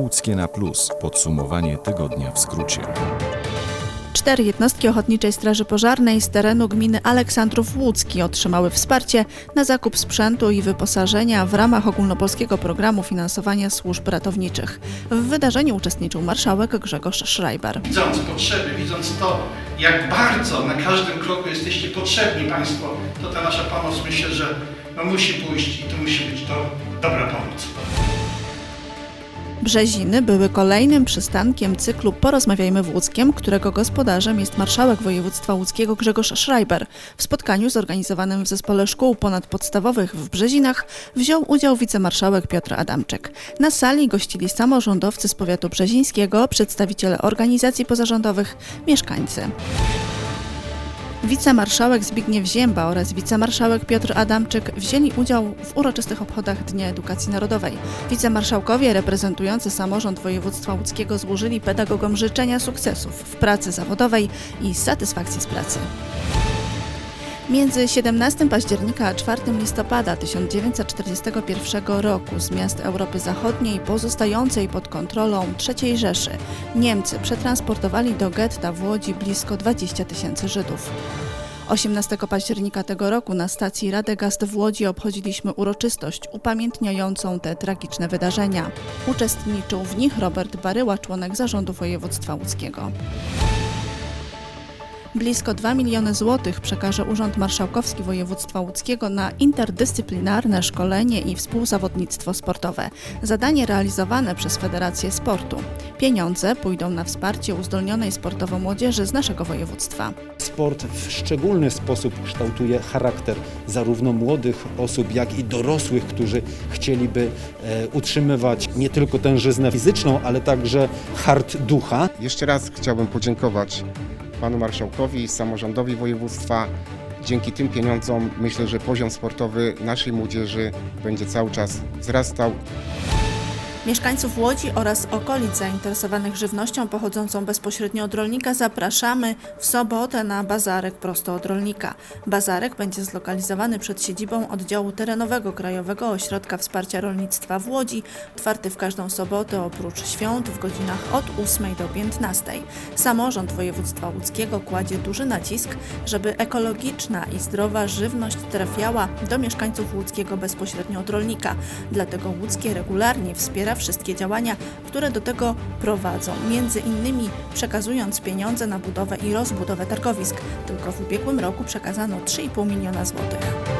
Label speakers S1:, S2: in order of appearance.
S1: Łódzkie na Plus. Podsumowanie tygodnia w skrócie.
S2: Cztery jednostki Ochotniczej Straży Pożarnej z terenu gminy Aleksandrów Łódzki otrzymały wsparcie na zakup sprzętu i wyposażenia w ramach ogólnopolskiego programu finansowania służb ratowniczych. W wydarzeniu uczestniczył marszałek Grzegorz Schreiber.
S3: widząc potrzeby, widząc to, jak bardzo na każdym kroku jesteście potrzebni Państwo, to ta nasza pomoc myślę, że no, musi pójść i to musi być to dobra pomoc.
S2: Brzeziny były kolejnym przystankiem cyklu Porozmawiajmy w Łódzkiem, którego gospodarzem jest marszałek województwa łódzkiego Grzegorz Schreiber. W spotkaniu zorganizowanym w Zespole Szkół Ponadpodstawowych w Brzezinach wziął udział wicemarszałek Piotr Adamczyk. Na sali gościli samorządowcy z powiatu brzezińskiego, przedstawiciele organizacji pozarządowych, mieszkańcy. Wicemarszałek Zbigniew Zięba oraz wicemarszałek Piotr Adamczyk wzięli udział w uroczystych obchodach Dnia Edukacji Narodowej. Wicemarszałkowie reprezentujący samorząd województwa łódzkiego złożyli pedagogom życzenia sukcesów w pracy zawodowej i satysfakcji z pracy. Między 17 października a 4 listopada 1941 roku z miast Europy Zachodniej pozostającej pod kontrolą III Rzeszy Niemcy przetransportowali do getta w Łodzi blisko 20 tysięcy Żydów. 18 października tego roku na stacji Radegast w Łodzi obchodziliśmy uroczystość upamiętniającą te tragiczne wydarzenia. Uczestniczył w nich Robert Baryła, członek zarządu województwa łódzkiego. Blisko 2 miliony złotych przekaże Urząd Marszałkowski Województwa Łódzkiego na interdyscyplinarne szkolenie i współzawodnictwo sportowe. Zadanie realizowane przez Federację Sportu. Pieniądze pójdą na wsparcie uzdolnionej sportowo młodzieży z naszego województwa.
S4: Sport w szczególny sposób kształtuje charakter zarówno młodych osób, jak i dorosłych, którzy chcieliby e, utrzymywać nie tylko tężyznę fizyczną, ale także hart ducha.
S5: Jeszcze raz chciałbym podziękować panu marszałkowi, samorządowi województwa. Dzięki tym pieniądzom myślę, że poziom sportowy naszej młodzieży będzie cały czas wzrastał.
S2: Mieszkańców Łodzi oraz okolic zainteresowanych żywnością pochodzącą bezpośrednio od rolnika zapraszamy w sobotę na bazarek prosto od rolnika. Bazarek będzie zlokalizowany przed siedzibą oddziału terenowego Krajowego Ośrodka Wsparcia Rolnictwa w Łodzi, otwarty w każdą sobotę oprócz świąt w godzinach od 8 do 15. Samorząd województwa łódzkiego kładzie duży nacisk, żeby ekologiczna i zdrowa żywność trafiała do mieszkańców łódzkiego bezpośrednio od rolnika. Dlatego łódzkie regularnie wspiera wszystkie działania, które do tego prowadzą, między innymi przekazując pieniądze na budowę i rozbudowę targowisk. Tylko w ubiegłym roku przekazano 3,5 miliona złotych.